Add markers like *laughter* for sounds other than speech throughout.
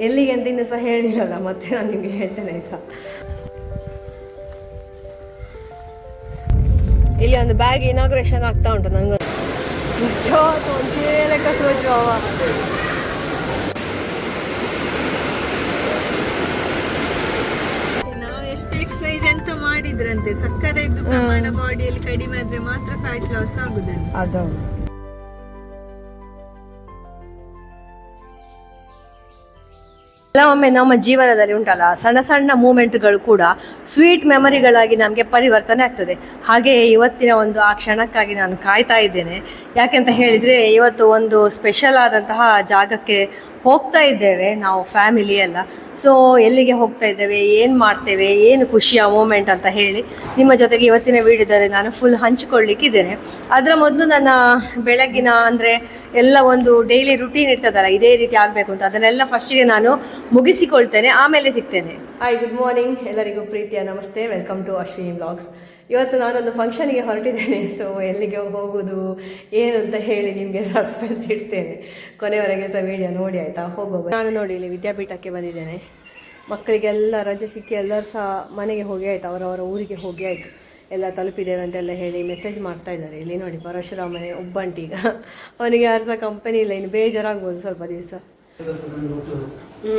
ಎಲ್ಲಿಗೆ ಅಂತ ಇನ್ನೂ ಸಹ ಹೇಳಿರಲ್ಲ ಮತ್ತೆ ನಾನು ನಿಮಗೆ ಹೇಳ್ತೇನೆ ಆಯ್ತಾ? ಇಲ್ಲಿ ಒಂದು ಬ್ಯಾಗ್ ಇನಾಗ್ರೇಷನ್ ಆಗ್ತಾ ಉಂಟು ನನಗೆ ನಿಜ ಒಂದೇ ಲೆಕ್ಕ ಎಷ್ಟು ಎಕ್ಸಸೈಸ್ ಎಂತ ಮಾಡಿದ್ರಂತೆ? ಸಕ್ಕರೆ ಪ್ರಮಾಣ ಬಾಡಿಯಲ್ಲಿ ಕಡಿಮೆ ಆದ್ರೆ ಮಾತ್ರ ಫ್ಯಾಟ್ ಲಾಸ್ ಆಗುದಂತೆ ಕೆಲವೊಮ್ಮೆ ನಮ್ಮ ಜೀವನದಲ್ಲಿ ಉಂಟಲ್ಲ, ಸಣ್ಣ ಸಣ್ಣ ಮೂಮೆಂಟ್ಗಳು ಕೂಡ ಸ್ವೀಟ್ ಮೆಮರಿಗಳಾಗಿ ನಮಗೆ ಪರಿವರ್ತನೆ ಆಗ್ತದೆ. ಹಾಗೆ ಇವತ್ತಿನ ಒಂದು ಆ ಕ್ಷಣಕ್ಕಾಗಿ ನಾನು ಕಾಯ್ತಾ ಇದ್ದೇನೆ. ಯಾಕೆಂತ ಹೇಳಿದರೆ, ಇವತ್ತು ಒಂದು ಸ್ಪೆಷಲ್ ಆದಂತಹ ಜಾಗಕ್ಕೆ ಹೋಗ್ತಾ ಇದ್ದೇವೆ, ನಾವು ಫ್ಯಾಮಿಲಿ ಎಲ್ಲ. ಸೊ ಎಲ್ಲಿಗೆ ಹೋಗ್ತಾ ಇದ್ದೇವೆ, ಏನು ಮಾಡ್ತೇವೆ, ಏನು ಖುಷಿಯ ಮೂಮೆಂಟ್ ಅಂತ ಹೇಳಿ ನಿಮ್ಮ ಜೊತೆಗೆ ಇವತ್ತಿನ ವಿಡಿಯೋದಲ್ಲಿ ನಾನು ಫುಲ್ ಹಂಚಿಕೊಳ್ಳಿಕ್ಕಿದ್ದೇನೆ ಅದರ ಮೊದಲು ನನ್ನ ಬೆಳಗಿನ ಅಂದರೆ ಎಲ್ಲ ಒಂದು ಡೈಲಿ ರುಟೀನ್ ಇರ್ತದಲ್ಲ, ಇದೇ ರೀತಿ ಆಗಬೇಕು ಅಂತ ಅದನ್ನೆಲ್ಲ ಫಸ್ಟಿಗೆ ನಾನು ಮುಗಿಸಿಕೊಳ್ತೇನೆ, ಆಮೇಲೆ ಸಿಗ್ತೇನೆ. ಹಾಯ್ ಗುಡ್ ಮಾರ್ನಿಂಗ್ ಎಲ್ಲರಿಗೂ ಪ್ರೀತಿಯ ನಮಸ್ತೆ. ವೆಲ್ಕಮ್ ಟು ಅಶ್ವಿನಿ ಬ್ಲಾಗ್ಸ್ ಇವತ್ತು ನಾನೊಂದು ಫಂಕ್ಷನಿಗೆ ಹೊರಟಿದ್ದೇನೆ. ಸೊ ಎಲ್ಲಿಗೆ ಹೋಗೋದು ಏನು ಅಂತ ಹೇಳಿ ನಿಮಗೆ ಸಸ್ಪೆನ್ಸ್ ಇಡ್ತೇನೆ. ಕೊನೆವರೆಗೆ ಸಹ ವಿಡಿಯೋ ನೋಡಿ ಆಯಿತಾ? ಹೋಗೋದು ನಾನು ನೋಡಿ ಇಲ್ಲಿ ವಿದ್ಯಾಪೀಠಕ್ಕೆ ಬಂದಿದ್ದೇನೆ. ಮಕ್ಕಳಿಗೆಲ್ಲ ರಜೆ ಸಿಕ್ಕಿ ಎಲ್ಲರೂ ಸಹ ಮನೆಗೆ ಹೋಗಿ ಆಯ್ತು. ಅವರವರ ಊರಿಗೆ ಹೋಗಿ ಆಯಿತು. ಎಲ್ಲ ತಲುಪಿದ್ದೇವೆ ಅಂತೆಲ್ಲ ಹೇಳಿ ಮೆಸೇಜ್ ಮಾಡ್ತಾ ಇದ್ದಾರೆ. ಇಲ್ಲಿ ನೋಡಿ ಪರಶುರಾಮನೆ ಒಬ್ಬಂಟೀಗ ಅವನಿಗೆ ಯಾರು ಸಹ ಕಂಪನಿ ಇಲ್ಲ. ಇನ್ನು ಬೇಜಾರಾಗ್ಬೋದು ಸ್ವಲ್ಪ ದಿವಸ. ಹ್ಞೂ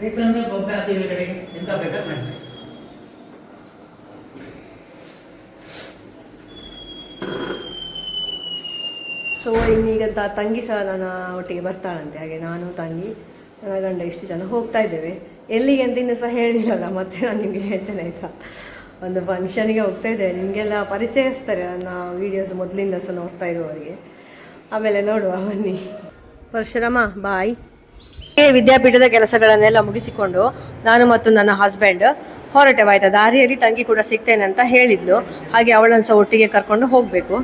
ಬೇಕಂದ್ರೆ ಬೊಬ್ಬೆ ಹಾಕಿ ಕಡೆ ಎಂತ ಬೇಕಾದ್ರೆ ಮಾಡಿ ಸೊ ಇನ್ನೀಗ ತಂಗಿ ಸಹ ನನ್ನ ಒಟ್ಟಿಗೆ ಬರ್ತಾಳಂತೆ. ಹಾಗೆ ನಾನು, ತಂಗಿ, ನನ್ನ ಗಂಡ ಇಷ್ಟು ಜನ ಹೋಗ್ತಾ ಇದ್ದೇವೆ. ಎಲ್ಲಿಗೆ ಅಂತ ಇನ್ನೂ ಸಹ ಹೇಳಿಲ್ಲಲ್ಲ, ಮತ್ತೆ ನಾನು ನಿಮಗೆ ಹೇಳ್ತೇನೆ, ಆಯಿತಾ? ಒಂದು ಫಂಕ್ಷನಿಗೆ ಹೋಗ್ತಾ ಇದ್ದೇವೆ. ನಿಮಗೆಲ್ಲ ಪರಿಚಯಿಸ್ತಾರೆ ನನ್ನ ವೀಡಿಯೋಸ್ ಮೊದಲಿಂದ ಸಹ ನೋಡ್ತಾ ಇರುವವರಿಗೆ. ಆಮೇಲೆ ನೋಡುವ, ಬನ್ನಿ. ಪರಶುರಾಮ, ಬಾಯ್. ವಿದ್ಯಾಪೀಠದ ಕೆಲಸಗಳನ್ನೆಲ್ಲ ಮುಗಿಸಿಕೊಂಡು ನಾನು ಮತ್ತು ನನ್ನ ಹಸ್ಬೆಂಡ್ ಹೊರಟೆವಾಯ್ತಾ. ದಾರಿಯಲ್ಲಿ ತಂಗಿ ಕೂಡ ಸಿಗ್ತೇನೆ ಅಂತ ಹೇಳಿದ್ಲು. ಹಾಗೆ ಅವಳನ್ನು ಸಹ ಒಟ್ಟಿಗೆ ಕರ್ಕೊಂಡು ಹೋಗಬೇಕು.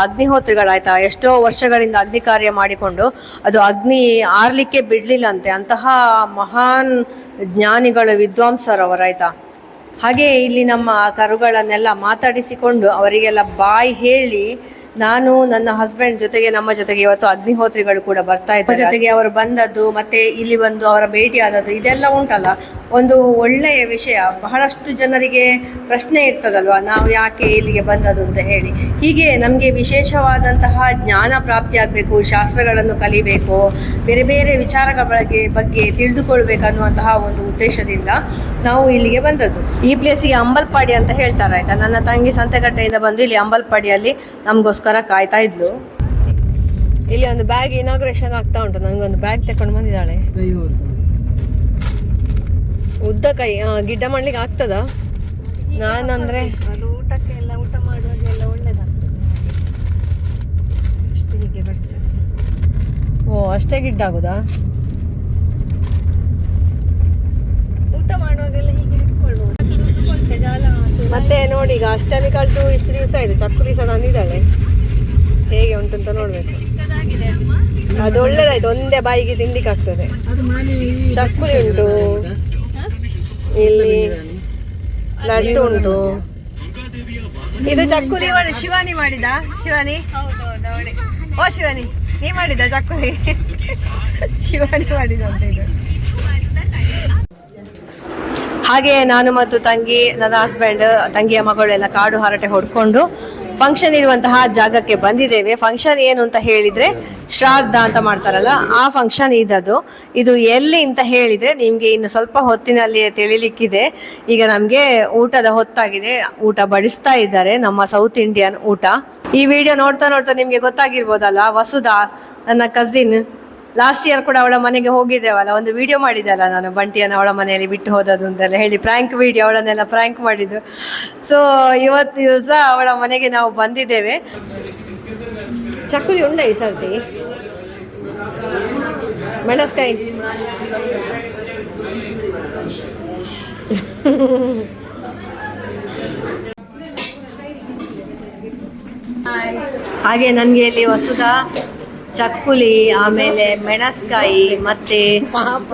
ಅಗ್ನಿಹೋತ್ರಿಗಳಾಯ್ತಾ ಎಷ್ಟೋ ವರ್ಷಗಳಿಂದ ಅಗ್ನಿ ಕಾರ್ಯ ಮಾಡಿಕೊಂಡು ಅದು ಅಗ್ನಿ ಆರ್ಲಿಕ್ಕೆ ಬಿಡ್ಲಿಲ್ಲ ಅಂತೆ ಅಂತಹ ಮಹಾನ್ ಜ್ಞಾನಿಗಳು ವಿದ್ವಾಂಸರವರಾಯ್ತಾ ಹಾಗೆ ಇಲ್ಲಿ ನಮ್ಮ ಕರುಗಳನ್ನೆಲ್ಲ ಮಾತಾಡಿಸಿಕೊಂಡು ಅವರಿಗೆಲ್ಲ ಬಾಯಿ ಹೇಳಿ ನಾನು, ನನ್ನ ಹಸ್ಬೆಂಡ್ ಜೊತೆಗೆ, ನಮ್ಮ ಜೊತೆಗೆ ಇವತ್ತು ಅಗ್ನಿಹೋತ್ರಿಗಳು ಕೂಡ ಬರ್ತಾ ಇದ್ದಾರೆ. ಜೊತೆಗೆ ಅವರು ಬಂದದ್ದು, ಮತ್ತೆ ಇಲ್ಲಿ ಬಂದು ಅವರ ಭೇಟಿ ಆದದ್ದು ಇದೆಲ್ಲ ಉಂಟಲ್ಲ? ಒಂದು ಒಳ್ಳೆಯ ವಿಷಯ. ಬಹಳಷ್ಟು ಜನರಿಗೆ ಪ್ರಶ್ನೆ ಇರ್ತದಲ್ವಾ? ನಾವು ಯಾಕೆ ಇಲ್ಲಿಗೆ ಬಂದದ್ದು ಅಂತ ಹೇಳಿ. ಹೀಗೆ ನಮಗೆ ವಿಶೇಷವಾದಂತಹ ಜ್ಞಾನ ಪ್ರಾಪ್ತಿ ಆಗಬೇಕು, ಶಾಸ್ತ್ರಗಳನ್ನು ಕಲಿಬೇಕು, ಬೇರೆ ಬೇರೆ ವಿಚಾರಗಳ ಬಗ್ಗೆ ಬಗ್ಗೆ ತಿಳಿದುಕೊಳ್ಬೇಕನ್ನುವಂತಹ ಒಂದು ಉದ್ದೇಶದಿಂದ ನಾವು ಇಲ್ಲಿಗೆ ಬಂದದ್ದು. ಈ ಪ್ಲೇಸಿಗೆ ಅಂಬಲ್ಪಾಡಿ ಅಂತ ಹೇಳ್ತಾರೆ ಆಯ್ತಾ? ನನ್ನ ತಂಗಿ ಸಂತೆಗಟ್ಟೆಯಿಂದ ಬಂದು ಇಲ್ಲಿ ಅಂಬಲ್ಪಾಡಿಯಲ್ಲಿ ನಮಗೋಸ್ಕರ ಕಾಯ್ತಾ ಇದ್ಲು. ಇಲ್ಲಿ ಒಂದು ಬ್ಯಾಗ್ ಇನಾಗ್ರೇಷನ್ ಆಗ್ತಾ ಉಂಟು. ನನಗೊಂದು ಬ್ಯಾಗ್ ತಕೊಂಡು ಬಂದಿದ್ದಾಳೆ. ಉದ್ದ ಕೈ ಗಿಡ್ಡ ಮಾಡ್ಲಿಕ್ಕೆ ಆಗ್ತದ? ನಾನಂದ್ರೆ ಅದು ಊಟಕ್ಕೆ ಎಲ್ಲ ಊಟ ಮಾಡುವಾಗೆಲ್ಲ ಒಳ್ಳೇದಾಗ್ತದೆ. ಅಷ್ಟು ಹೀಗೆ ಬರ್ತದೆ. ಓ ಅಷ್ಟೇ ಗಿಡ್ಡ ಆಗುದಾ ಊಟ ಮಾಡುವಾಗೆಲ್ಲ ಹೀಗೆ ಹಿಡ್ಕೊಳ್ಬಹುದು ಅಷ್ಟೇ ಜಾಲ ಅದು ಮತ್ತೆ ನೋಡಿ ಈಗ ಅಷ್ಟಮಿ ಕಳೆದು ಇಷ್ಟು ದಿವಸ ಆಯ್ತು ಚಕ್ಕುಲಿ ಸಹ ತಂದಿದ್ದಾಳೆ. ಹೇಗೆ ಉಂಟು ಅಂತ ನೋಡ್ಬೇಕು. ಅದು ಒಳ್ಳೇದಾಯ್ತು. ಒಂದೇ ಬಾಯಿಗೆ ತಿನ್ಲಿಕ್ಕೆ ಆಗ್ತದೆ. ಚಕ್ಕುಲಿ ಉಂಟು. ಇಲ್ಲಿ ಲಡ್ಡು ಉಂಟು. ಇದು ಚಕ್ಕುಲಿ ಶಿವಾನಿ ಮಾಡಿದ? ಶಿವಾನಿ? ಓ, ಶಿವಾನಿ. ನೀ ಮಾಡಿದ ಚಕ್ಕುಲಿ? ಶಿವಾನಿ ಮಾಡಿದ ಅಂತ ಹಾಗೆ ನಾನು ಮತ್ತು ತಂಗಿ, ನನ್ನ ಹಸ್ಬೆಂಡ್ ತಂಗಿಯ ಮಗಳೆಲ್ಲ ಕಾಡು ಹರಟೆ ಹೊಡ್ಕೊಂಡು ಫಂಕ್ಷನ್ ಇರುವಂತಹ ಜಾಗಕ್ಕೆ ಬಂದಿದ್ದೇವೆ. ಫಂಕ್ಷನ್ ಏನು ಅಂತ ಹೇಳಿದ್ರೆ ಶ್ರಾದ್ದ ಅಂತ ಮಾಡ್ತಾರಲ್ಲ, ಆ ಫಂಕ್ಷನ್ ಇದದು ಇದು ಎಲ್ಲಿ ಅಂತ ಹೇಳಿದ್ರೆ ನಿಮ್ಗೆ ಇನ್ನು ಸ್ವಲ್ಪ ಹೊತ್ತಿನಲ್ಲಿ ತಿಳಿಲಿಕ್ಕಿದೆ. ಈಗ ನಮ್ಗೆ ಊಟದ ಹೊತ್ತಾಗಿದೆ. ಊಟ ಬಡಿಸ್ತಾ ಇದ್ದಾರೆ, ನಮ್ಮ ಸೌತ್ ಇಂಡಿಯನ್ ಊಟ. ಈ ವಿಡಿಯೋ ನೋಡ್ತಾ ನೋಡ್ತಾ ನಿಮ್ಗೆ ಗೊತ್ತಾಗಿರ್ಬೋದಲ್ಲ, ವಸುಧಾ, ನನ್ನ ಕಸಿನ್ ಲಾಸ್ಟ್ ಇಯರ್ ಕೂಡ ಅವಳ ಮನೆಗೆ ಹೋಗಿದ್ದೇವಲ್ಲ, ಒಂದು ವಿಡಿಯೋ ಮಾಡಿದ್ದೆಲ್ಲ ನಾನು, ಬಂಟಿಯನ್ನು ಅವಳ ಮನೆಯಲ್ಲಿ ಬಿಟ್ಟು ಹೋದದ್ದು ಅಂತೆಲ್ಲ ಹೇಳಿ ಪ್ರ್ಯಾಂಕ್ ವಿಡಿಯೋ ಅವಳನ್ನೆಲ್ಲ ಪ್ರ್ಯಾಂಕ್ ಮಾಡಿದ್ದು. ಸೊ ಇವತ್ತು ದಿವಸ ಅವಳ ಮನೆಗೆ ನಾವು ಬಂದಿದ್ದೇವೆ. ಚಕ್ಕುಲಿ ಉಂಡ ಈ ಸರ್ತಿ? ಮೆಣಸ್ಕಾಯಿ? ಹಾಗೆ ನನಗೆ ಇಲ್ಲಿ ವಸುಧಾ ಚಕ್ಕುಲಿ, ಆಮೇಲೆ ಮೆಣಸ್ಕಾಯಿ, ಮತ್ತೆ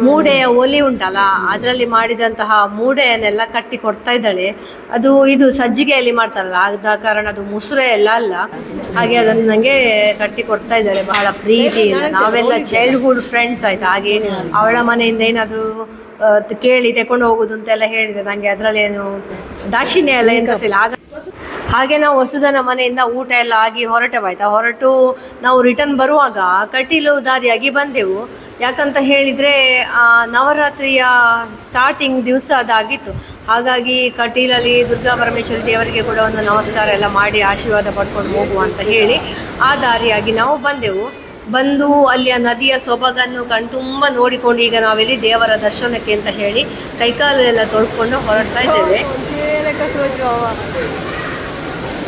ಮೂಡೆಯ ಒಲಿ ಉಂಟಲ್ಲ, ಅದರಲ್ಲಿ ಮಾಡಿದಂತಹ ಮೂಡೆಯನ್ನೆಲ್ಲ ಕಟ್ಟಿ ಕೊಡ್ತಾ ಇದ್ದಾಳೆ. ಅದು ಇದು ಸಜ್ಜಿಗೆಯಲ್ಲಿ ಮಾಡ್ತಾರಲ್ಲ, ಆದ ಕಾರಣ ಅದು ಮುಸುರೆ ಎಲ್ಲ ಅಲ್ಲ. ಹಾಗೆ ಅದನ್ನು ನಂಗೆ ಕಟ್ಟಿ ಕೊಡ್ತಾ ಇದ್ದಾಳೆ ಬಹಳ ಪ್ರೀತಿಯಿಂದ. ನಾವೆಲ್ಲ ಚೈಲ್ಡ್ಹುಡ್ ಫ್ರೆಂಡ್ಸ್ ಆಯ್ತು. ಹಾಗೆ ಅವಳ ಮನೆಯಿಂದ ಏನಾದರೂ ಕೇಳಿ ತಕೊಂಡು ಹೋಗುದು ಅಂತೆಲ್ಲ ಹೇಳಿದೆ. ನಂಗೆ ಅದರಲ್ಲಿ ಏನು ದಾಕ್ಷಿಣ್ಯ ಎಲ್ಲ ಎಂತಸಿಲ್ಲ ಆಗ ಹಾಗೆ ನಾವು ಹೊಸದನ ಮನೆಯಿಂದ ಊಟ ಎಲ್ಲ ಆಗಿ ಹೊರಟವಾಯ್ತಾ ಹೊರಟು ನಾವು ರಿಟರ್ನ್ ಬರುವಾಗ ಕಟೀಲು ದಾರಿಯಾಗಿ ಬಂದೆವು. ಯಾಕಂತ ಹೇಳಿದರೆ ನವರಾತ್ರಿಯ ಸ್ಟಾರ್ಟಿಂಗ್ ದಿವಸ ಅದಾಗಿತ್ತು. ಹಾಗಾಗಿ ಕಟೀಲಲ್ಲಿ ದುರ್ಗಾ ಪರಮೇಶ್ವರಿ ದೇವರಿಗೆ ಕೂಡ ಒಂದು ನಮಸ್ಕಾರ ಎಲ್ಲ ಮಾಡಿ ಆಶೀರ್ವಾದ ಪಡ್ಕೊಂಡು ಹೋಗುವ ಅಂತ ಹೇಳಿ ಆ ದಾರಿಯಾಗಿ ನಾವು ಬಂದೆವು. ಬಂದು ಅಲ್ಲಿಯ ನದಿಯ ಸೊಬಗನ್ನು ಕಣ್ತುಂಬ ನೋಡಿಕೊಂಡು ಈಗ ನಾವೆಲ್ಲಿ ದೇವರ ದರ್ಶನಕ್ಕೆ ಅಂತ ಹೇಳಿ ಕೈಕಾಲು ಎಲ್ಲ ತೊಳ್ಕೊಂಡು ಹೊರಡ್ತಾ ಇದ್ದೇವೆ.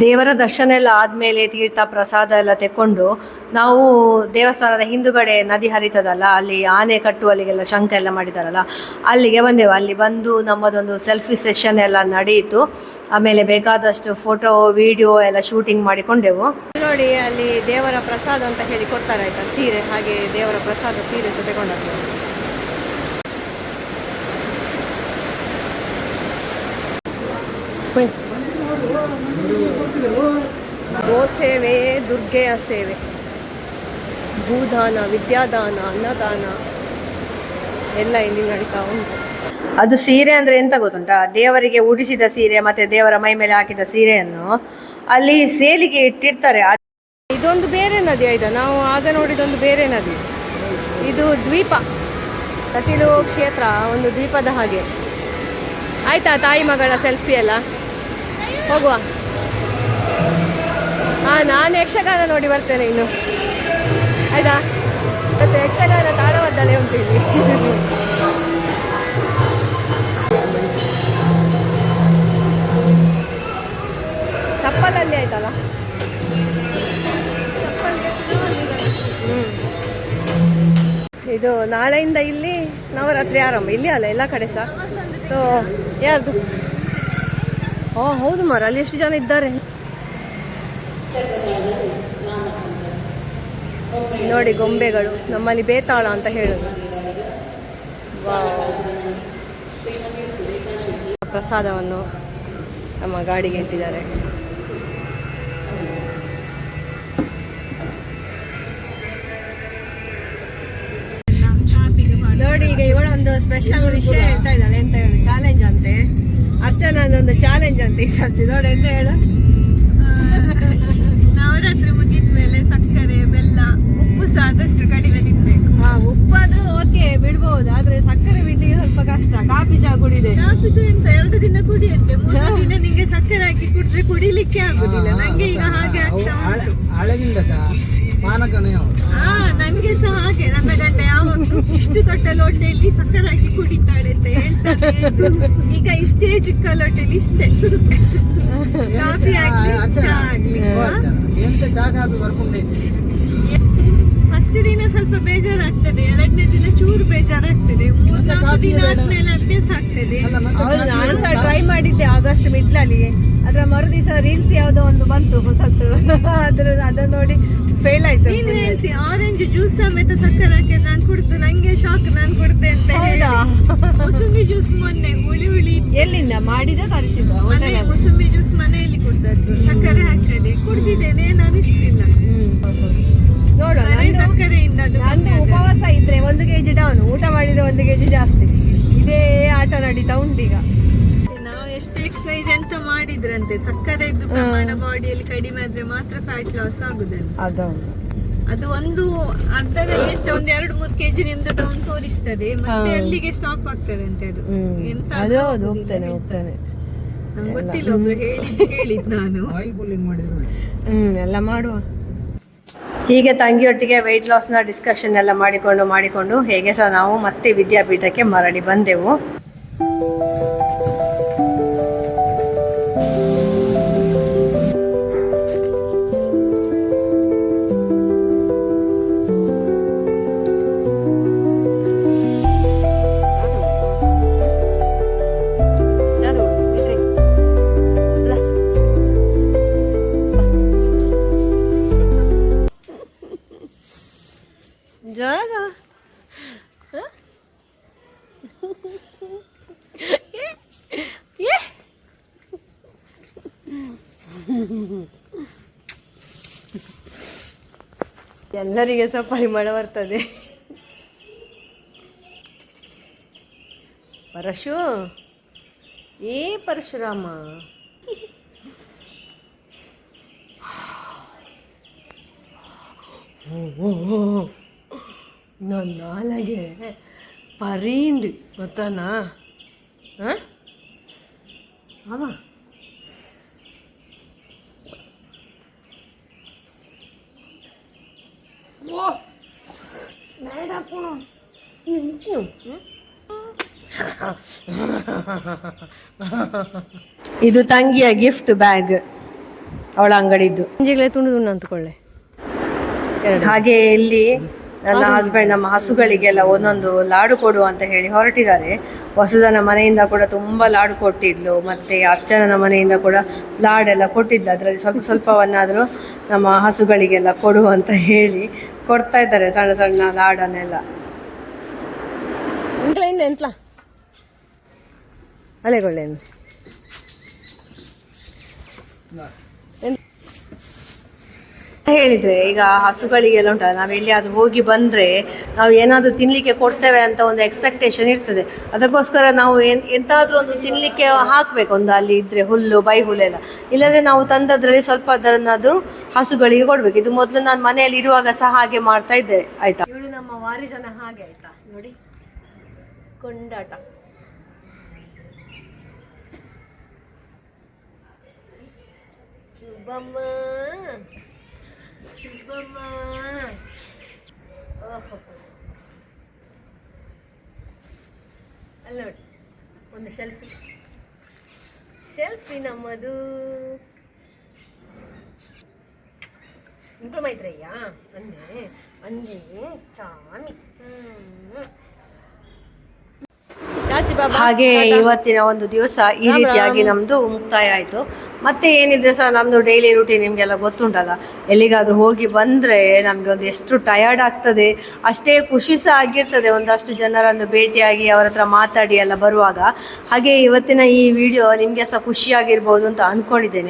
ದೇವರ ದರ್ಶನ ಎಲ್ಲ ಆದಮೇಲೆ ತೀರ್ಥ ಪ್ರಸಾದ ಎಲ್ಲ ತೆಕ್ಕೊಂಡು ನಾವು ದೇವಸ್ಥಾನದ ಹಿಂದುಗಡೆ ನದಿ ಹರಿತದಲ್ಲ ಅಲ್ಲಿ ಆನೆ ಕಟ್ಟುವಲ್ಲಿಗೆಲ್ಲ ಶಂಕ ಎಲ್ಲ ಮಾಡಿದಾರಲ್ಲ ಅಲ್ಲಿಗೆ ಬಂದೆವು. ಅಲ್ಲಿ ಬಂದು ನಮ್ಮದೊಂದು ಸೆಲ್ಫಿ ಸೆಷನ್ ಎಲ್ಲ ನಡೆಯಿತು. ಆಮೇಲೆ ಬೇಕಾದಷ್ಟು ಫೋಟೋ ವಿಡಿಯೋ ಎಲ್ಲ ಶೂಟಿಂಗ್ ಮಾಡಿಕೊಂಡೆವು. ನೋಡಿ ಅಲ್ಲಿ ದೇವರ ಪ್ರಸಾದ ಅಂತ ಹೇಳಿ ಕೊಡ್ತಾರೆ ಆಯ್ತಾ? ಸೀರೆ ಹಾಗೆ ದೇವರ ಪ್ರಸಾದ ಸೀರೆ ತಗೊಂಡದ್ದು. ಗೋಸೇವೆ ದುರ್ಗೆಯ ಸೇವೆ. ಭೂದಾನ ವಿದ್ಯಾದಾನ ಅನ್ನದಾನ ಎಲ್ಲ ಇಲ್ಲಿ ನಡೀತಾ ಉಂಟು. ಅದು ಸೀರೆ ಅಂದ್ರೆ ಎಂತ ಗೊತ್ತುಂಟ? ದೇವರಿಗೆ ಉಡಿಸಿದ ಸೀರೆ ಮತ್ತೆ ದೇವರ ಮೈ ಮೇಲೆ ಹಾಕಿದ ಸೀರೆಯನ್ನು ಅಲ್ಲಿ ಸೇಲಿಗೆ ಇಟ್ಟಿರ್ತಾರೆ. ಇದೊಂದು ಬೇರೆ ನದಿ ಆಯ್ತಾ? ನಾವು ಆಗ ನೋಡಿದೊಂದು ಬೇರೆ ನದಿ. ಇದು ದ್ವೀಪ. ಕಟೀಲು ಕ್ಷೇತ್ರ ಒಂದು ದ್ವೀಪದ ಹಾಗೆ. ಆಯ್ತಾ ತಾಯಿ ಮಗಳ ಸೆಲ್ಫಿ ಎಲ್ಲ? ಹೋಗುವ. ಹಾ ನಾನು ಯಕ್ಷಗಾನ ನೋಡಿ ಬರ್ತೇನೆ ಇನ್ನು. ಆಯ್ತಾ? ಮತ್ತೆ ಯಕ್ಷಗಾನ ತಾಳವದ್ದಲೆ ಉಂಟು ಇಲ್ಲಿ. ಚಪ್ಪಲಲ್ಲಿ ಆಯ್ತಲ್ಲ. ಇದು ನಾಳೆಯಿಂದ ಇಲ್ಲಿ ನವರಾತ್ರಿ ಆರಂಭ. ಇಲ್ಲಿ ಅಲ್ಲ, ಎಲ್ಲ ಕಡೆ ಸಹ. ಸೊ ಯಾರ್ದು? ಓ ಹೌದು ಮಾರ ಅಲ್ಲಿ ಎಷ್ಟು ಜನ ಇದ್ದಾರೆ? ನೋಡಿ ಗೊಂಬೆಗಳು ನಮ್ಮಲ್ಲಿ ಬೇತಾಳ ಅಂತ ಹೇಳೋದು. ಪ್ರಸಾದವನ್ನು ನಮ್ಮ ಗಾಡಿಗೆ ಇಟ್ಟಿದ್ದಾರೆ. ನೋಡಿ ಈಗ ಇವಳೊಂದು ಸ್ಪೆಷಲ್ ವಿಷಯ ಹೇಳ್ತಾ ಇದ್ದಾಳೆ ಎಂತ ಹೇಳಿ ಚಾಲೆಂಜ್ ಅಂತೆ. ಅರ್ಚನದೊಂದು ಚಾಲೆಂಜ್ ಅಂತ ಈ ಸರ್ತಿ. ನೋಡಿ ಎಂತ ಹೇಳು. ನವರಾತ್ರಿ ಮುಗಿದ್ಮೇಲೆ ಸಕ್ಕರೆ ಬೆಲ್ಲ ಉಪ್ಪು ಸಹ ಆದಷ್ಟು ಕಡಿಮೆ ತಿನ್ಬೇಕು. ಹಾ ಉಪ್ಪಾದ್ರೂ ಓಕೆ ಬಿಡ್ಬಹುದು ಆದ್ರೆ ಸಕ್ಕರೆ ಬಿಡ್ಲಿಕ್ಕೆ ಸ್ವಲ್ಪ ಕಷ್ಟ. ಕಾಫಿ ಚಾ ಕುಡಿದೆ. ಕಾಫಿ ಚಾ ಎಂತ ಎರಡು ದಿನ ಕುಡಿಯಂತೆ ಮೂರು ದಿನ ನಿಂಗೆ ಸಕ್ಕರೆ ಹಾಕಿ ಕುಡಿದ್ರೆ ಕುಡಿಲಿಕ್ಕೆ ಆಗುದಿಲ್ಲ. ನಂಗೆ ಈಗ ಹಾಗೆ ಆಗ್ತಾ ಹಾ ನನ್ಗೆ ಸಹ ಹಾಗೆ ನನ್ನ ಗಂಡ ಯಾವಾಗ್ಲೂ ಇಷ್ಟು ದೊಡ್ಡ ಲೋಟೆಯಲ್ಲಿ ಸಕ್ಕರೆ ಹಾಕಿ ಕುಡಿತಾಳೆ ಅಂತ ಹೇಳ್ತಾರೆ ಈಗ ಇಷ್ಟೇ ಚಿಕ್ಕ ಲೋಟೆಯಲ್ಲಿ ಇಷ್ಟೇ ಕಾಫಿ ಆಗ್ಲಿ ಚಾ ಆಗ್ಲಿ ಫಸ್ಟ್ ದಿನ ಸ್ವಲ್ಪ ಬೇಜಾರಾಗ್ತದೆ ಎರಡನೇ ದಿನ ಚೂರು ಬೇಜಾರಾಗ್ತದೆ ಮೂರ್ನಾಲ್ಕು ದಿನ ಆದ್ಮೇಲೆ ಅಭ್ಯಾಸ ಆಗ್ತದೆ ನಾನು ಸಹ ಟ್ರೈ ಮಾಡಿದ್ದೆ ಆಗಸ್ಟ್ ಮಿಡ್ಲಲ್ಲಿ ಅದ್ರ ಮರುದಿವಸ ರೀಲ್ಸ್ ಯಾವುದೋ ಒಂದು ಬಂತು ಹೊಸತ್ತು ಅದ್ರ ಅದನ್ನ ನೋಡಿ ಫೇಲ್ ಆಯ್ತು ನೀನು ಹೇಳ್ತಿ ಆರೆಂಜ್ ಜ್ಯೂಸ್ ಸಮೇತ ಸಕ್ಕರೆ ಹಾಕಿ ನಾನು ಕುಡ್ದು ನಂಗೆ ಶಾಕ್ ನಾನು ಕುಡ್ದೆ ಅಂತ ಹೌದಾ? ಮೂಸಂಬಿ ಜ್ಯೂಸ್ ಮೊನ್ನೆ ಹುಳಿ ಹುಳಿ. ಎಲ್ಲಿಂದ? ಮಾಡಿದ ತರಿಸಿದ ಮನೆ ಕುಸುಂಬಿ ಜ್ಯೂಸ್ ಮನೆಯಲ್ಲಿ ಕುಡ್ದದ್ದು ಸಕ್ಕರೆ ಹಾಕಿದೆ ಕುಡ್ದಿದ್ದೇನೆ ಏನು ಅನಿಸ್ಲಿಲ್ಲ ನೋಡುವ ಸಕ್ಕರೆಯಿಂದ ನಂದು ಉಪವಾಸ ಇದ್ರೆ ಒಂದು ಕೆಜಿ ಡೌನ್ ಊಟ ಮಾಡಿದ್ರೆ ಒಂದು ಕೆಜಿ ಜಾಸ್ತಿ. ಇದೇ ಆಟ ನಡೀತಾ ಉಂಟು ನಾವು ಎಷ್ಟು ಎಕ್ಸಸೈಸ್ ಎಂತ ಮಾಡಿದ್ರಂತೆ? ಸಕ್ಕರೆ ಇದ್ದು ಪ್ರಮಾಣ ಬಾಡಿಯಲ್ಲಿ ಕಡಿಮೆ ಆದ್ರೆ ಮಾತ್ರ ಫ್ಯಾಟ್ ಲಾಸ್ ಆಗುದಂತೆ ಅದೌದು. ಅದು ಒಂದು ಅರ್ಧದಲ್ಲಿ ಎಷ್ಟು ಒಂದ್ ಎರಡು ಮೂರು ಕೆಜಿ ನಿಮ್ದು ಡೌನ್ ತೋರಿಸ್ತದೆ. ಮತ್ತೆ. ಅಲ್ಲಿಗೆ ಸ್ಟಾಪ್ ಆಗ್ತದೆ ಅಂತೆ ಅದು ಎಂತ ಅದು ಹೌದು ಹೋಗ್ತಾನೆ ಹೋಗ್ತಾನೆ. ನಂಗೆ ಗೊತ್ತಿಲ್ಲ ಒಬ್ರು ಹೇಳಿ ಕೇಳಿದ್ ನಾನು. *laughs* ಹ್ಮ್ ಎಲ್ಲ ಮಾಡುವ. ಹೀಗೆ ತಂಗಿಯೊಟ್ಟಿಗೆ ವೆಯ್ಟ್ ಲಾಸ್ನ ಡಿಸ್ಕಷನ್ ಎಲ್ಲ ಮಾಡಿಕೊಂಡು ಮಾಡಿಕೊಂಡು ಹೇಗೆ ಸಹ ನಾವು ಮತ್ತೆ ವಿದ್ಯಾಪೀಠಕ್ಕೆ ಮರಳಿ ಬಂದೆವು. ಎಲ್ಲರಿಗೆ ಸಹ ಪರಿಮಳ ಬರ್ತದೆ ಪರಶು ಏ ಪರಶುರಾಮ. ನನ್ನ ನಾಲಗೆ ಪರೀಂಡ್ ಗೊತ್ತಾನಾ? ಹಾಂ? ಅವ? *laughs* ಇದು ತಂಗಿಯ ಗಿಫ್ಟ್ ಬ್ಯಾಗ್ ಅವಳ ಅಂಗಡಿದ್ದು. ಸಂಜೆಗಳೇ ತುಂಡು ತುಂಡು ಅಂತ್ಕೊಳ್ಳೆ ಹಾಗೆ ಇಲ್ಲಿ ನನ್ನ ಹಸ್ಬೆಂಡ್ ನಮ್ಮ ಹಸುಗಳಿಗೆಲ್ಲ ಒಂದೊಂದು ಲಾಡು ಕೊಡು ಅಂತ ಹೇಳಿ ಹೊರಟಿದ್ದಾರೆ. ಹೊಸದನ ಮನೆಯಿಂದ ಕೂಡ ತುಂಬಾ ಲಾಡು ಕೊಟ್ಟಿದ್ಲು. ಮತ್ತೆ ಅರ್ಚನನ ಮನೆಯಿಂದ ಕೂಡ ಲಾಡೆಲ್ಲ ಕೊಟ್ಟಿದ್ಲು. ಅದರಲ್ಲಿ ಸ್ವಲ್ಪ ಸ್ವಲ್ಪವನ್ನಾದರೂ ನಮ್ಮ ಹಸುಗಳಿಗೆಲ್ಲ ಕೊಡು ಅಂತ ಹೇಳಿ ಕೊಡ್ತಾ ಇದ್ದಾರೆ ಸಣ್ಣ ಸಣ್ಣ ಲಾಡನ್ನೆಲ್ಲ ಎಂಟ್ಲ ಇಲ್ಲ. ಎಂಟ್ಲ ಹೇಳಿದ್ರೆ, ಈಗ ಹಸುಗಳಿಗೆಲ್ಲ ಉಂಟಲ್ಲ, ನಾವು ಎಲ್ಲಿಯಾದ್ರೂ ಹೋಗಿ ಬಂದ್ರೆ ನಾವು ಏನಾದ್ರೂ ತಿನ್ಲಿಕ್ಕೆ ಕೊಡ್ತೇವೆ ಅಂತ ಒಂದು ಎಕ್ಸ್ಪೆಕ್ಟೇಷನ್ ಇರ್ತದೆ. ಅದಕ್ಕೋಸ್ಕರ ನಾವು ಎಂತಾದ್ರೂ ಒಂದು ತಿನ್ಲಿಕ್ಕೆ ಹಾಕ್ಬೇಕು, ಒಂದು ಅಲ್ಲಿ ಇದ್ರೆ ಹುಲ್ಲು ಬೈ ಹುಲ್ಲೆಲ್ಲ ಇಲ್ಲದ್ರೆ ನಾವು ತಂದದ್ರಲ್ಲಿ ಸ್ವಲ್ಪ ಅದರನ್ನಾದ್ರೂ ಹಸುಗಳಿಗೆ ಕೊಡ್ಬೇಕು. ಇದು ಮೊದಲು ನಾನು ಮನೆಯಲ್ಲಿ ಇರುವಾಗ ಸಹ ಹಾಗೆ ಮಾಡ್ತಾ ಇದ್ದೆ, ಆಯ್ತಾ? ಇವಳು ನಮ್ಮ ವಾರಿ ಜನ ಹಾಗೆ, ಆಯ್ತಾ? ನೋಡಿ. ಕೊಂಡಾಟ. ಶುಭಮ್ಮ. ಓಹೋ ಅಲ್ಲ ನೋಡಿ ಒಂದು ಸೆಲ್ಫಿ ಸೆಲ್ಫಿ ನಮ್ಮದು ಇಂಪ್ರೂವ್ ಮೈತ್ರಯ್ಯ ಅಂದೆ ಅಂದೆ ಚಾಮಿ ಹಾಗೆ ಇವತ್ತಿನ ಒಂದು ದಿವಸ ಈ ರೀತಿಯಾಗಿ ನಮ್ದು ಮುಕ್ತಾಯ ಆಯ್ತು. ಮತ್ತೆ ಏನಿದ್ರೆ ಸಹ ನಮ್ಮದು ಡೈಲಿ ರೂಟೀನ್ ನಿಮಗೆಲ್ಲ ಗೊತ್ತುಂಟಲ್ಲ? ಎಲ್ಲಿಗಾದರೂ ಹೋಗಿ ಬಂದ್ರೆ ನಮಗೆ ಒಂದು ಎಷ್ಟು ಟಯರ್ಡ್ ಆಗ್ತದೆ, ಅಷ್ಟೇ ಖುಷಿ ಸಹ ಆಗಿರ್ತದೆ. ಒಂದಷ್ಟು ಜನರನ್ನು ಭೇಟಿಯಾಗಿ ಅವರ ಹತ್ರ ಮಾತಾಡಿ ಎಲ್ಲ ಬರುವಾಗ. ಹಾಗೆ ಇವತ್ತಿನ ಈ ವಿಡಿಯೋ ನಿಮಗೆ ಸಹ ಖುಷಿಯಾಗಿರ್ಬೋದು ಅಂತ ಅನ್ಕೊಂಡಿದ್ದೇನೆ.